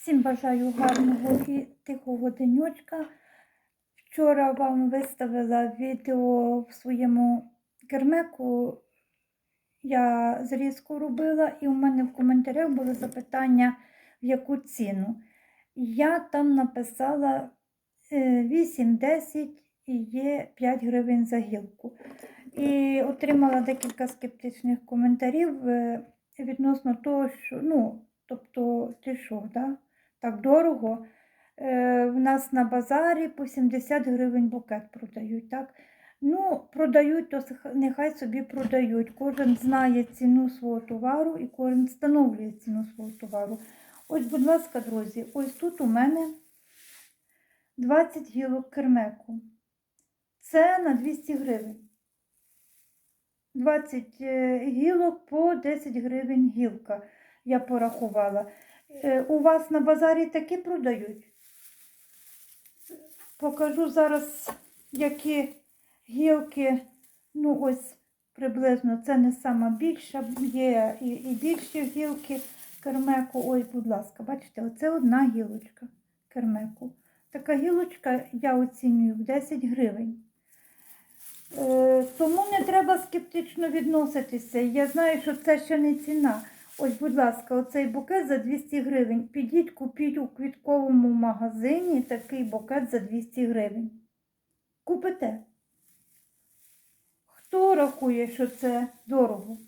Всім бажаю гарного і тихого денечка. Вчора вам виставила відео в своєму кермеку. Я зрізку робила, і у мене в коментарях були запитання, в яку ціну. Я там написала е, 8-10 і є 5 гривень за гілку. І отримала декілька скептичних коментарів е, відносно того, що, ну, тобто, ти що, да? Так дорого. Е, в нас на базарі по 70 гривень букет продають. так? Ну, продають, то нехай собі продають. Кожен знає ціну свого товару і кожен встановлює ціну свого товару. Ось, будь ласка, друзі, ось тут у мене 20 гілок кермеку. Це на 200 гривень. 20 е, гілок по 10 гривень гілка, я порахувала. Е, У вас на базарі такі продають? Покажу зараз, які гілки, ну ось приблизно, це не сама більша, є і, і більші гілки кермеку. Ой, будь ласка, бачите, оце одна гілочка кермеку. Така гілочка я оцінюю в 10 гривень. Е, тому не треба скептично відноситися. Я знаю, що це ще не ціна. Ось, будь ласка, оцей букет за 200 гривень. Підіть, купіть у квітковому магазині такий букет за 200 гривень. Купите. Хто рахує, що це дорого?